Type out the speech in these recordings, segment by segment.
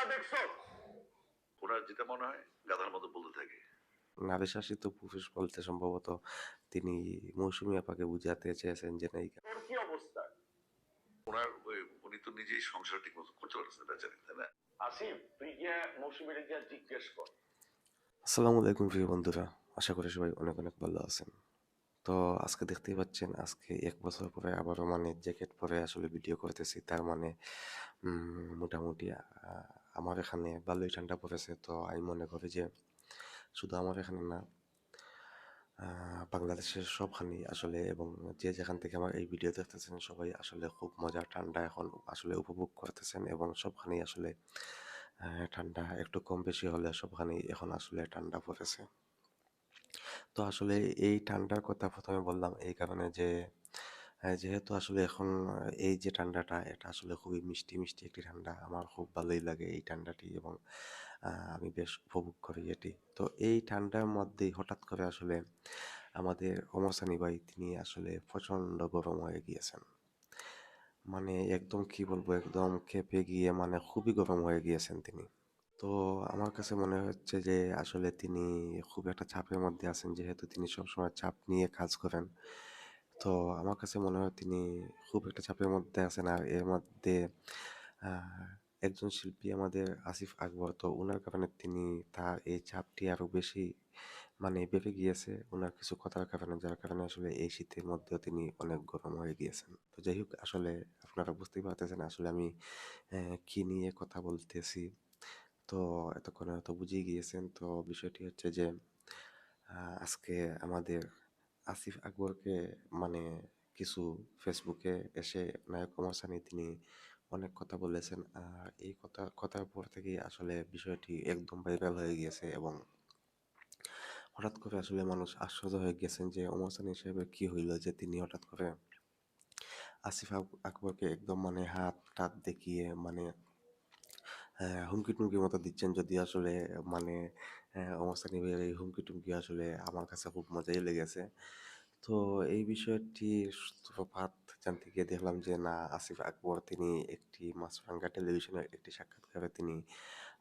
রাস্তা দেখছ? ওনার যেটা মনে হয় গাধার মতো বলতে থাকে। নারী শাসিত পুরুষ বলতে সম্ভবত তিনি মৌসুমী আপাকে বুঝাতে চেয়েছেন যে তোর কি অবস্থা? ওনার উনি তো নিজেই সংসার ঠিক মতো করতে পারছেন জানেন তাই না? আসিফ তুই গিয়া মৌসুমীর গিয়া জিজ্ঞেস কর। আসসালামু আলাইকুম প্রিয় বন্ধুরা। আশা করি সবাই অনেক অনেক ভালো আছেন। তো আজকে দেখতেই পাচ্ছেন আজকে এক বছর পরে আবারও মানে জ্যাকেট পরে আসলে ভিডিও করতেছি। তার মানে উম, মোটামুটি আমার এখানে ভালোই ঠান্ডা পড়েছে, তো আমি মনে করি যে শুধু আমার এখানে না বাংলাদেশের সবখানেই আসলে এবং যে যেখান থেকে আমার এই ভিডিও দেখতেছেন সবাই আসলে খুব মজা ঠান্ডা এখন আসলে উপভোগ করতেছেন এবং সবখানেই আসলে ঠান্ডা একটু কম বেশি হলে সবখানেই এখন আসলে ঠান্ডা পড়েছে। তো আসলে এই ঠান্ডার কথা প্রথমে বললাম, এই কারণে যে আহ, যেহেতু আসলে এখন এই যে ঠান্ডাটা এটা আসলে খুবই মিষ্টি মিষ্টি একটি ঠান্ডা। আমার খুব ভালোই লাগে এই ঠান্ডাটি এবং আমি বেশ উপভোগ করি এটি। তো এই ঠান্ডার মধ্যেই হঠাৎ করে আসলে আমাদের অমরসানি ভাই তিনি আসলে প্রচণ্ড গরম হয়ে গিয়েছেন। মানে একদম কি বলব একদম কেঁপে গিয়ে মানে খুবই গরম হয়ে গিয়েছেন তিনি। তো আমার কাছে মনে হচ্ছে যে আসলে তিনি খুব একটা চাপের মধ্যে আছেন যেহেতু তিনি সবসময় চাপ নিয়ে কাজ করেন। তো আমার কাছে মনে হয় তিনি খুব একটা চাপের মধ্যে আছেন। আর এর মধ্যে একজন শিল্পী আমাদের আসিফ আকবর, তো ওনার কারণে তিনি তার এই চাপটি আরও বেশি মানে বেড়ে গিয়েছে ওনার কিছু কথার কারণে, যার কারণে আসলে এই শীতের মধ্যেও তিনি অনেক গরম হয়ে গিয়েছেন। তো যাই হোক, আসলে আপনারা বুঝতেই পারতেছেন আসলে আমি কি নিয়ে কথা বলতেছি। তো এতক্ষণে হয়তো বুঝেই গিয়েছেন। তো বিষয়টি হচ্ছে যে আজকে আমাদের আসিফ আকবরকে মানে কিছু ফেসবুকে এসে নায়ক ওমর সানি তিনি অনেক কথা বলেছেন। আর এই কথা, কথার পর থেকেই আসলে বিষয়টি একদম ভাইরাল হয়ে গিয়েছে এবং হঠাৎ করে আসলে মানুষ আশ্চর্য হয়ে গেছেন যে ওমর সানি সাহেবের কি হইল যে তিনি হঠাৎ করে আসিফ আকবরকে একদম মানে হাত টাত দেখিয়ে মানে হুমকি টুমকির মতো দিচ্ছেন যদি আসলে মানে ওমর সানি এই হুমকি টুমকি আসলে আমার কাছে খুব মজাই লেগেছে। তো এই বিষয়টি সূত্রপাত জানতে গিয়ে দেখলাম যে না আসিফ আকবর তিনি একটি মাছরাঙ্গা টেলিভিশনের একটি সাক্ষাৎকারে তিনি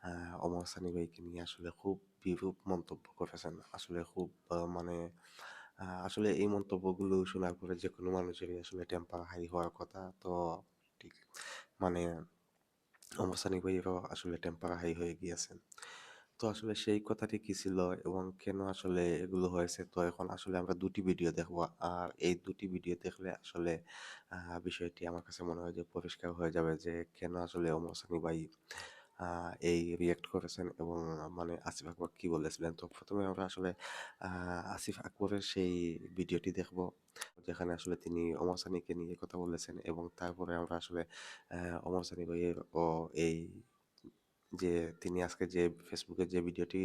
আহ, ওমর সানি ভাইকে নিয়ে আসলে খুব বিরূপ মন্তব্য করেছেন। আসলে খুব মানে আসলে এই মন্তব্যগুলো শোনার পরে যে কোনো মানুষেরই আসলে টেম্পার হাই হওয়ার কথা। তো ঠিক মানে ওমর সানি ভাইয়েরও আসলে টেম্পার হাই হয়ে গিয়েছেন তো আসলে সেই কথাটি কি ছিল এবং কেন আসলে এগুলো হয়েছে? তো এখন আসলে আমরা দুটি ভিডিও দেখব। আর এই দুটি ভিডিও দেখলে আসলে বিষয়টি আমার কাছে মনে হয় যে পরিষ্কার হয়ে যাবে যে কেন আসলে ওমর সানি ভাই এই রিয়েক্ট করেছেন এবং মানে আসিফ আকবর কি বলেছিলেন? তো প্রথমে আমরা আসলে আসিফ আকবরের সেই ভিডিওটি দেখব যেখানে আসলে তিনি ওমর সানিকে নিয়ে কথা বলেছেন এবং তারপরে আমরা আসলে আহ, ওমর সানি ভাইয়ের ও এই যে তিনি আজকে যে ফেসবুকে যে ভিডিওটি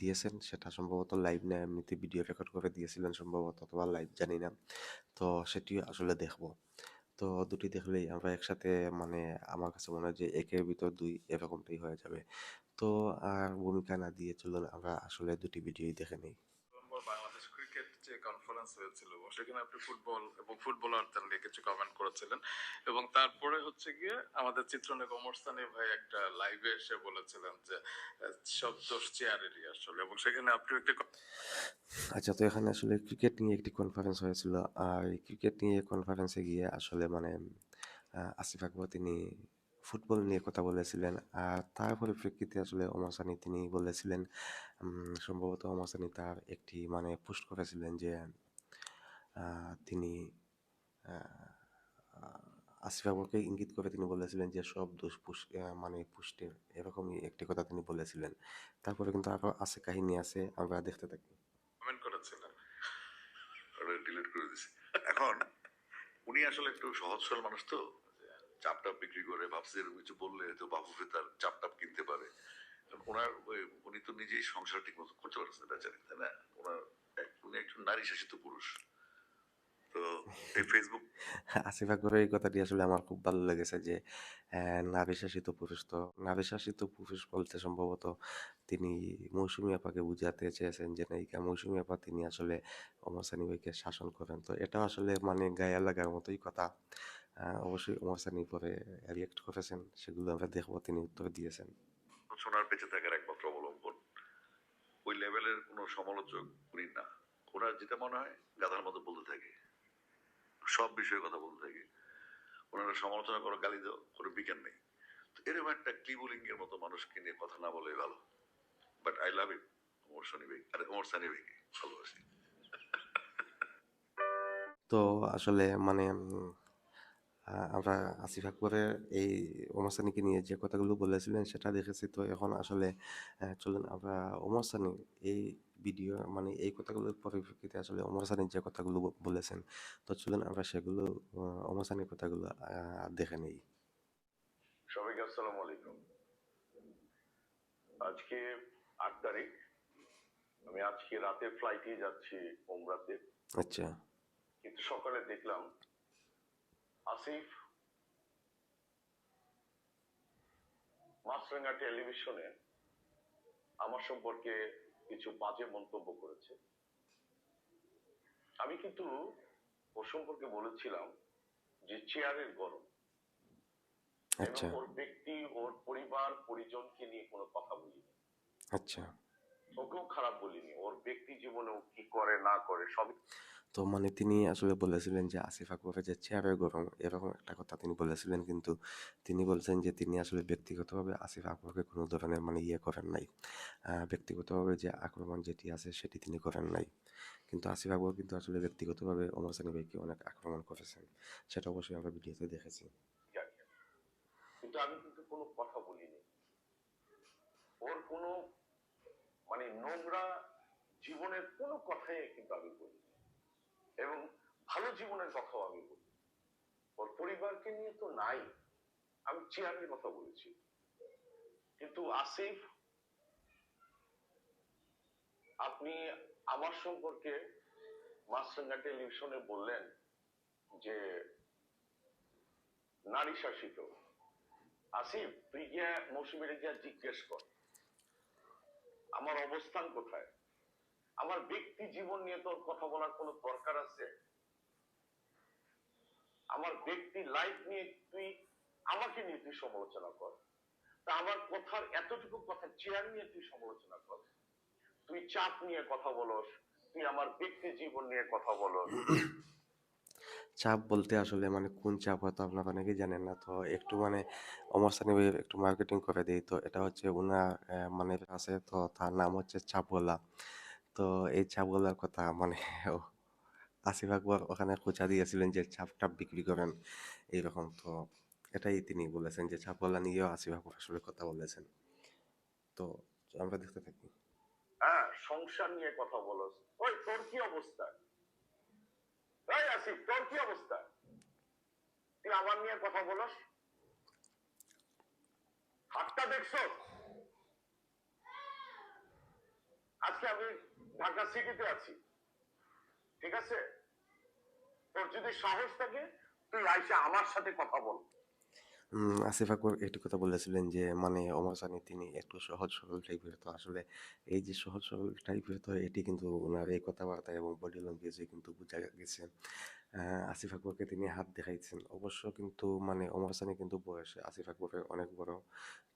দিয়েছেন, সেটা সম্ভবত লাইভ না, এমনিতে ভিডিও রেকর্ড করে দিয়েছিলেন সম্ভবত, অথবা লাইভ জানি না। তো সেটি আসলে দেখব। তো দুটি দেখলেই আমরা একসাথে মানে আমার কাছে মনে হয় যে একের ভিতর দুই এরকমটাই হয়ে যাবে। তো আর ভূমিকা না দিয়ে চলুন, আমরা আসলে দুটি ভিডিওই দেখে নিই। যে কনফারেন্স হয়েছিল সেখানে আপনি ফুটবল এবং ফুটবলারদের নিয়ে কিছু কমেন্ট করেছিলেন। এবং তারপরে হচ্ছে গিয়ে আমাদের ভাই একটা লাইভে এসে বলেছিলেন যে, সব দোষ চেয়ারেরই আসলে। এবং সেখানে আপনি একটি আচ্ছা তো এখানে আসলে ক্রিকেট নিয়ে একটি কনফারেন্স হয়েছিল। আর ক্রিকেট নিয়ে কনফারেন্সে গিয়ে আসলে মানে আসিফ আকবর তিনি ফুটবল নিয়ে কথা বলেছিলেন। আর তার পরিপ্রেক্ষিতে আসলে ওমর সানি তিনি বলেছিলেন সম্ভবত ওমর সানি তার একটি মানে পোস্ট করেছিলেন যে তিনি আসিফ আকবরকে ইঙ্গিত করে তিনি বলেছিলেন যে, সব দোষ মানে পুষ্টের, এরকমই একটি কথা তিনি বলেছিলেন। তারপরে কিন্তু আরও আছে কাহিনী আছে আমরা দেখতে থাকি। কমেন্ট করেছিলেন ওটা ডিলিট করে দিছি। এখন, উনি আসলে একটু সহজ সরল মানুষ তো চাপ টাপ বিক্রি করে, ভাবছে এরকম কিছু বললে তো বাবুকে তার চাপ টাপ কিনতে পারে। ওনার উনি তো নিজেই সংসার ঠিক মতো করতে পারছেন জানেন তাই না? ওনার উনি একজন নারী শাসিত পুরুষ। তো এই ফেসবুক আসিফ আকবরের এই কথাটি আসলে আমার খুব ভালো লেগেছে যে আহ, নারী শাসিত পুরুষ তো নারী শাসিত পুরুষ বলতে সম্ভবত তিনি মৌসুমী আপাকে বুঝাতে চেয়েছেন যে নায়িকা মৌসুমী আপা তিনি আসলে ওমর সানি ভাইকে শাসন করেন। তো এটা আসলে মানে গায়ে লাগার মতোই কথা। আহ, অবশ্যই ওমর সানি পরে রিয়েক্ট করেছেন সেগুলো আমরা দেখব তিনি উত্তর দিয়েছেন। সোনার বেঁচে থাকার একমাত্র অবলম্বন ওই লেভেলের কোনো সমালোচক উনি না। ওনার যেটা মনে হয় গাধার মতো বলতে থাকে। সব বিষয়ে কথা বলতে থাকে। ওনারা সমালোচনা করো গালি দাও কোনো বিজ্ঞান নেই। তো এরকম একটা ক্লিবুলিং এর মতো মানুষকে নিয়ে কথা না বলে ভালো। But I love it Omar Shani ভাই। আরে, ওমর সানি ভাইকে ভালোবাসি। তো আসলে মানে আহ, আমরা আসিফ আকবরের এই ওমর সানিকে নিয়ে যে কথাগুলো বলেছিলেন সেটা দেখেছি। তো এখন আসলে আহ, চলুন আমরা ওমর সানি এই ভিডিও মানে এই কথাগুলোর পরিপ্রেক্ষিতে আসলে ওমর সানি যে কথাগুলো ব- বলেছেন তো চলুন আমরা সেগুলো আহ, ওমর সানির কথাগুলো আহ, দেখে নিই। সবাইকে আসসালামু আলাইকুম। আজকে আট তারিখ। আমি আজকে রাতে ফ্লাইটে যাচ্ছি ওমরাতে। আচ্ছা। কিন্তু সকালে দেখলাম আসিফ মাছরাঙ্গা টেলিভিশনে আমার সম্পর্কে কিছু বাজে মন্তব্য করেছে। আমি কিন্তু ওর সম্পর্কে বলেছিলাম যে চেয়ারের গরম। আচ্ছা। ওর ব্যক্তি ওর পরিবার পরিজনকে নিয়ে কোনো কথা বলিনি। আচ্ছা। ওকেও খারাপ বলিনি। ওর ব্যক্তি জীবনে ও কি করে না করে সবই তো মানে তিনি আসলে বলেছিলেন যে, আসিফ আকবরের যে চেয়ারে গরম, এরকম একটা কথা তিনি বলেছিলেন। কিন্তু তিনি বলছেন যে, তিনি আসলে ব্যক্তিগতভাবে আসিফ আকবরকে কোনো ধরনের মানে ইয়ে করেন নাই। ব্যক্তিগতভাবে যে আক্রমণ যেটি আছে, সেটি তিনি করেন নাই। কিন্তু আসিফ আকবর কিন্তু আসলে ব্যক্তিগতভাবে ওমর সানি ভাইকে অনেক আক্রমণ করেছেন। সেটা অবশ্যই আমরা ভিডিওতে দেখেছি। কিন্তু আমি কিন্তু কোনো কথা বলিনি। ওর কোনো মানে নোংরা জীবনের কোনো কথাই কিন্তু আমি বলি এবং ভালো জীবনের কথাও আমি বলি। ওর পরিবারকে নিয়ে তো নাই। আমি চেয়ারের কথা বলেছি। কিন্তু আসিফ, আপনি আমার সম্পর্কে মাসরাঙ্গা টেলিভিশনে বললেন যে, নারী শাসিত। আসিফ, তুই গিয়া মৌসুমীরে গিয়া জিজ্ঞেস কর। আমার অবস্থান কোথায়? আমার ব্যক্তি জীবন নিয়ে তোর কথা বলার কোনো দরকার আছে? আমার ব্যক্তি লাইফ নিয়ে তুই আমাকে নিয়ে তুই সমালোচনা কর। তা আমার কথার এতটুকু কথা চেয়ার নিয়ে তুই সমালোচনা কর। তুই চাপ নিয়ে কথা বলস, তুই আমার ব্যক্তি জীবন নিয়ে কথা বলস। চাপ বলতে আসলে মানে কোন চাপ হয়তো আপনারা অনেকেই জানেন না, তো একটু মানে অমর সানি একটু মার্কেটিং করে দিই, তো এটা হচ্ছে ওনার মানে আছে তো তার নাম হচ্ছে চাপওয়ালা। তো এই চাপওয়ালার কথা মানে আসিফ আকবর ওখানে খোঁচা দিয়েছিলেন যে চাপ টাপ বিক্রি করেন এইরকম। তো এটাই তিনি বলেছেন যে চাপওয়ালা নিয়েও আসিফ আকবর আসলে কথা বলেছেন। তো আমরা দেখতে থাকি। হ্যাঁ সংসার নিয়ে কথা বলস ওই তোর কি অবস্থা? এই আসিফ, তোর কি অবস্থা? তুই আমার নিয়ে কথা বলস? হাতটা দেখছ? আজকে আমি ঢাকা সিটিতে আছি। ঠিক আছে? তোর যদি সাহস থাকে, তুই আইসা আমার সাথে কথা বল। আসিফ আকবর একটি কথা বলেছিলেন যে মানে ওমর সানি, তিনি একটু সহজ সরল টাইপের তো আসলে এই যে সহজ সরল টাইপের তো এটি কিন্তু ওনার এই কথাবার্তা এবং বডি ল্যাঙ্গুয়েজে কিন্তু বোঝা গেছে। আসিফ আকবরকে তিনি হাত দেখাইছেন। অবশ্য কিন্তু মানে ওমর সানি কিন্তু বয়সে, আসিফ আকবরের অনেক বড়।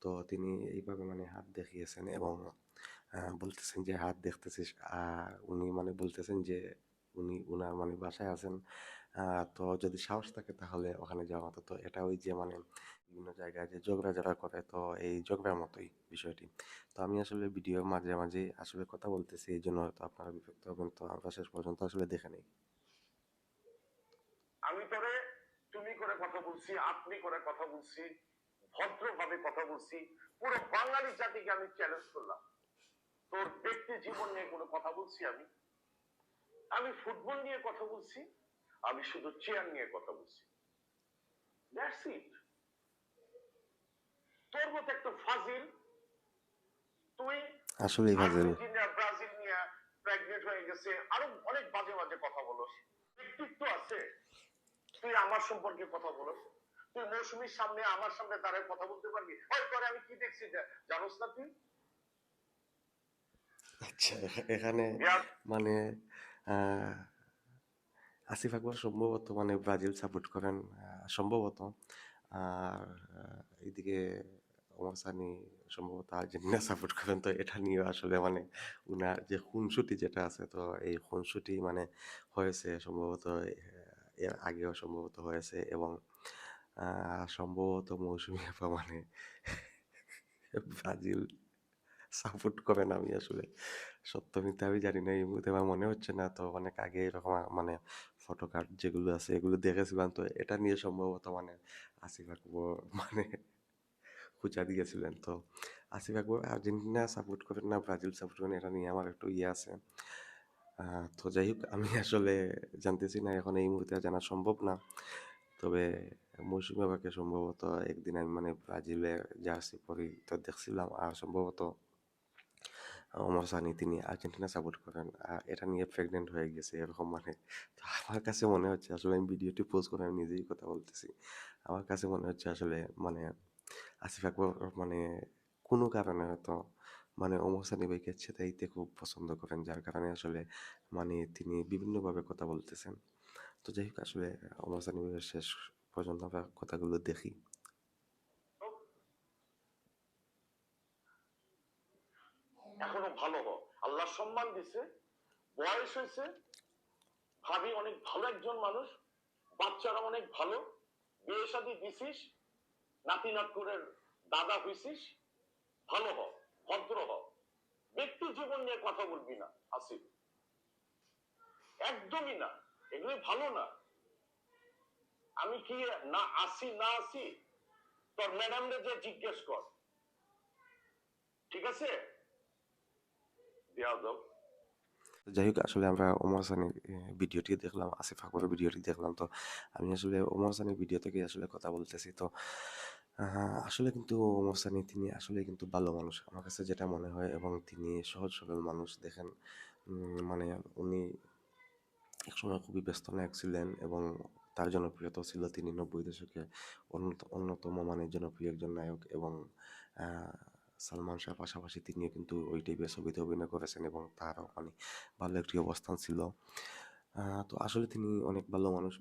তো তিনি এইভাবে মানে হাত দেখিয়েছেন এবং বলতেছেন যে, হাত দেখতেছিস। উনি মানে বলতেছেন যে, উনি, উনার মানে বাসায় আছেন। তো যদি সাহস থাকে তাহলে ওখানে যাওয়া হতো। তো এটা ওই যে মানে বিভিন্ন জায়গায় যে ঝগড়া যারা করে, তো এই ঝগড়ার মতোই বিষয়টি। তো আমি আসলে ভিডিওর মাঝে মাঝে আসলে কথা বলতেছি, এই জন্য হয়তো আপনারা বিরক্ত হবেন। তো আমরা শেষ পর্যন্ত আসলে দেখে নিই। আমি তোরে তুমি করে কথা বলছি, আপনি করে কথা বলছি, ভদ্রভাবে কথা বলছি, পুরো বাঙালি জাতিকে আমি চ্যালেঞ্জ করলাম। তোর ব্যক্তি জীবন নিয়ে কোনো কথা বলছি আমি? আমি ফুটবল নিয়ে কথা বলছি আমি শুধু চেয়ার নিয়ে কথা বলছি। দ্যাটস ইট তোর মতো একটা ফাজিল তুই আসলেই ফাজিল। ব্রাজিল নিয়ে প্রেগনেন্ট হয়ে গেছে আরও অনেক বাজে বাজে কথা বলস। ব্যক্তিত্ব আছে। তুই আমার সম্পর্কে কথা বলস। তুই মৌসুমীর সামনে আমার সামনে দাঁড়ায় কথা বলতে পারবি। ওই পরে আমি কি দেখছি? জানোস না তুই? আচ্ছা এখানে মানে আসিফ আকবর সম্ভবত মানে ব্রাজিল সাপোর্ট করেন সম্ভবত। আর এদিকে ওমর সানি সম্ভবত আর্জেন্টিনা সাপোর্ট করেন তো এটা নিয়ে আসলে মানে উনার যে খুনসুটি যেটা আছে তো এই খুনসুটি মানে হয়েছে সম্ভবত এর আগেও সম্ভবত হয়েছে এবং সম্ভবত মৌসুমী মানে ব্রাজিল সাপোর্ট করেন আমি আসলে। সত্য আমি জানি না, এই মুহূর্তে আমার মনে হচ্ছে না। তো অনেক আগে এরকম মানে ফটো কার্ড যেগুলো আছে, এগুলো দেখেছিলাম। তো এটা নিয়ে সম্ভবত মানে আসিফ আকবর মানে খুঁজা দিয়েছিলেন। তো আসিফ আকবর আর্জেন্টিনা সাপোর্ট করেন না, ব্রাজিল সাপোর্ট করেন এটা নিয়ে আমার একটু ইয়ে আছে। তো যাই হোক, আমি আসলে জানতেছি না, এখন এই মুহূর্তে জানা সম্ভব না। তবে মৌসুমী বাবাকে সম্ভবত একদিন আমি মানে ব্রাজিলে জার্সি পরি, তো দেখছিলাম। আর সম্ভবত ওমর সানি তিনি আর্জেন্টিনা সাপোর্ট করেন। আর এটা নিয়ে প্রেগনেন্ট হয়ে গেছে এরকম মানে। আমার কাছে মনে হচ্ছে আসলে আমি ভিডিওটি পোস্ট করে আমি নিজেই কথা বলতেছি। আমার কাছে মনে হচ্ছে আসলে মানে আসিফ আকবর মানে কোনো কারণে হয়তো মানে ওমর সানি ভাইকে চেতাইতে খুব পছন্দ করেন। যার কারণে আসলে মানে তিনি বিভিন্নভাবে কথা বলতেছেন। তো যাই হোক আসলে ওমর সানি ভাইয়ের শেষ পর্যন্ত আমরা কথাগুলো দেখি এখনও ভালো হ আল্লাহ সম্মান দিছে, বয়স হয়েছে, ভাবি অনেক ভালো একজন মানুষ বাচ্চারা অনেক ভালো, বিয়ে শাদী দিছিস, নাতি নাটকুরের দাদা হইছিস, ভালো হ, ভদ্র হ, ব্যক্তি জীবন নিয়ে কথা বলবি না, আসিফ। একদমই না, এগুলি ভালো না। আমি কি না আসি না আসি, তোর ম্যাডামরে যে জিজ্ঞেস কর। ঠিক আছে? যাই হোক, আসলে আমরা ওমর সানির ভিডিওটি দেখলাম, আসিফ আকবরের ভিডিওটি দেখলাম, তো আমি আসলে ওমর সানির ভিডিও থেকে আসলে কথা বলতেছি, তো আসলে কিন্তু ওমর সানি তিনি আসলে কিন্তু ভালো মানুষ, আমার কাছে যেটা মনে হয়, এবং তিনি সহজ সরল মানুষ, দেখেন মানে উনি একসময় খুবই ব্যস্ত নায়ক ছিলেন, এবং তার জনপ্রিয়তা ছিল তিনি নব্বই দশকে অন্যত- অন্যতম মানের জনপ্রিয় একজন নায়ক, এবং সালমান শাহ পাশাপাশি তিনিও কিন্তু ওই টাইপের ছবিতে অভিনয় করেছেন এবং তারও মানে ভালো একটি অবস্থান ছিল। তো আসলে তিনি অনেক ভালো মানুষ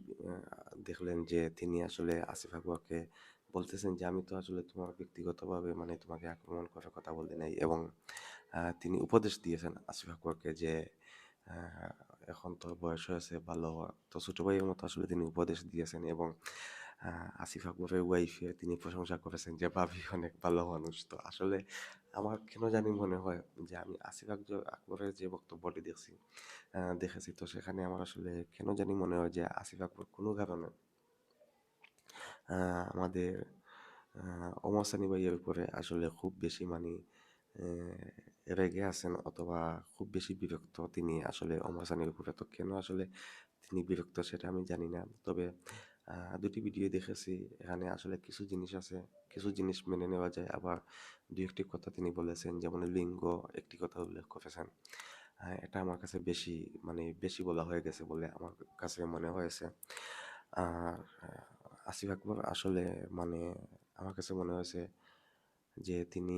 দেখলেন যে তিনি আসলে আসিফ আকবরকে বলতেছেন যে, আমি তো আসলে তোমার ব্যক্তিগতভাবে মানে তোমাকে আক্রমণ করার কথা বলি নাই। এবং তিনি উপদেশ দিয়েছেন আসিফ আকবরকে যে এখন তো বয়স হয়েছে, ভালো, তো ছোট ভাইয়ের মতো আসলে তিনি উপদেশ দিয়েছেন এবং আসিফ আকবরের ওয়াইফে তিনি প্রশংসা করেছেন যে ভাবি অনেক ভালো মানুষ। তো আসলে আমার কেন জানি মনে হয় যে আমি আসিফ আকবর- আকবরের যে বক্তব্যটি দেখছি দেখেছি তো সেখানে আমার আসলে কেন জানি মনে হয় যে আসিফ আকবর কোনো কারণে আমাদের আহ, ওমর সানি ভাইয়ের উপরে আসলে খুব বেশি মানে রেগে আছেন অথবা খুব বেশি বিরক্ত তিনি আসলে ওমর সানির উপরে। তো কেন আসলে তিনি বিরক্ত সেটা আমি জানি না। তবে দুটি ভিডিও দেখেছি। এখানে আসলে কিছু জিনিস আছে, কিছু জিনিস মেনে নেওয়া যায়। আবার দু একটি কথা তিনি বলেছেন, যেমন লিঙ্গ একটি কথা উল্লেখ করেছেন। এটা আমার কাছে বেশি মানে বেশি বলা হয়ে গেছে বলে আমার কাছে মনে হয়েছে। আর আসিফ আকবর আসলে মানে আমার কাছে মনে হয়েছে যে তিনি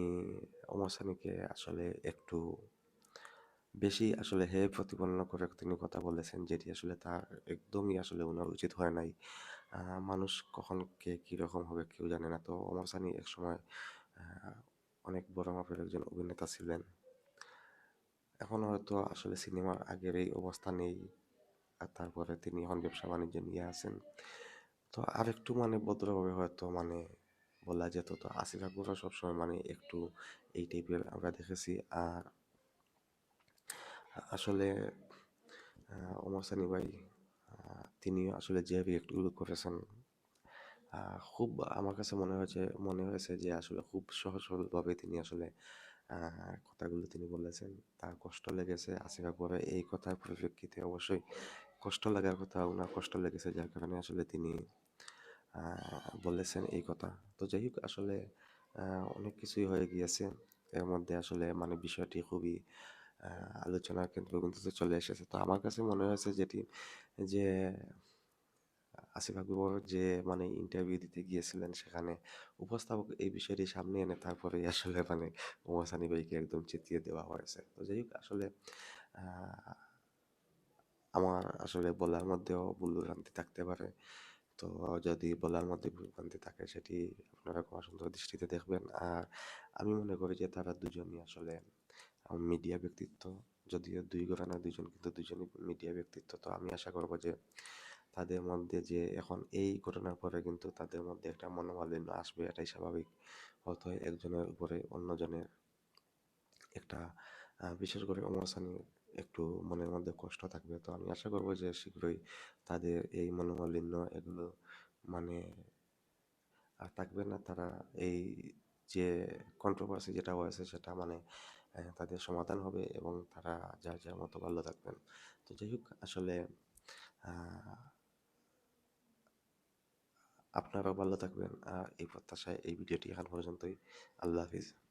ওমর সানিকে আসলে একটু বেশি আসলে হে প্রতিপন্ন করে তিনি কথা বলেছেন, যেটি আসলে তার একদমই আসলে ওনার উচিত হয় নাই। মানুষ কখন কে কীরকম হবে কেউ জানে না। তো অমর সানি একসময় অনেক বড় মাপের একজন অভিনেতা ছিলেন। এখন হয়তো আসলে সিনেমার আগের এই অবস্থা নেই, আর তারপরে তিনি এখন ব্যবসা বাণিজ্য নিয়ে আছেন। তো আর একটু মানে ভদ্রভাবে হয়তো মানে বলা যেত। তো আসিফ আকবরও সবসময় মানে একটু এই টাইপের আমরা দেখেছি। আর আসলে ওমর সানি ভাই তিনি আসলে যে রিয়েক্টগুলো করেছেন খুব আমার কাছে মনে হয়েছে মনে হয়েছে যে আসলে খুব সহজ সরলভাবে তিনি আসলে কথাগুলো তিনি বলেছেন। তার কষ্ট লেগেছে আসিফ আকবরের এই কথার পরিপ্রেক্ষিতে অবশ্যই কষ্ট লাগার কথা ওনার কষ্ট লেগেছে যার কারণে আসলে তিনি বলেছেন এই কথা। তো যাই হোক, আসলে অনেক কিছুই হয়ে গিয়েছে। এর মধ্যে আসলে মানে বিষয়টি খুবই আলোচনার কেন্দ্রবিন্দুতে চলে এসেছে। তো আমার কাছে মনে হয়েছে যেটি, যে আসিফ আকবর যে মানে ইন্টারভিউ দিতে গিয়েছিলেন সেখানে উপস্থাপক এই বিষয়টি সামনে এনে তারপরে আসলে মানে ওমর সানি ভাইকে একদম চেতিয়ে দেওয়া হয়েছে। তো যাই হোক, আসলে আমার আসলে বলার মধ্যেও ভুল ভ্রান্তি থাকতে পারে। তো যদি বলার মধ্যে ভুলভ্রান্তি থাকে সেটি আপনারা ক্ষমা সুন্দর দৃষ্টিতে দেখবেন। আর আমি মনে করি যে তারা দুজনই আসলে মিডিয়া ব্যক্তিত্ব, যদিও দুই ঘরানা দুজন কিন্তু দুজনই মিডিয়া ব্যক্তিত্ব। তো আমি আশা করব যে তাদের মধ্যে যে এখন এই ঘটনার পরে কিন্তু তাদের মধ্যে একটা মনোমালিন্য আসবে, এটাই স্বাভাবিক। হয়তো একজনের উপরে অন্যজনের একটা বিশেষ করে অমর সানির একটু মনের মধ্যে কষ্ট থাকবে। তো আমি আশা করব যে শীঘ্রই তাদের এই মনোমালিন্য এগুলো মানে আর থাকবে না। তারা এই যে কন্ট্রোভার্সি যেটা হয়েছে সেটা মানে তাদের সমাধান হবে এবং তারা যার যার মতো ভালো থাকবেন। তো যাই হোক, আসলে আপনারাও ভালো থাকবেন। আর এই প্রত্যাশায় এই ভিডিওটি এখন পর্যন্তই। আল্লাহ হাফিজ।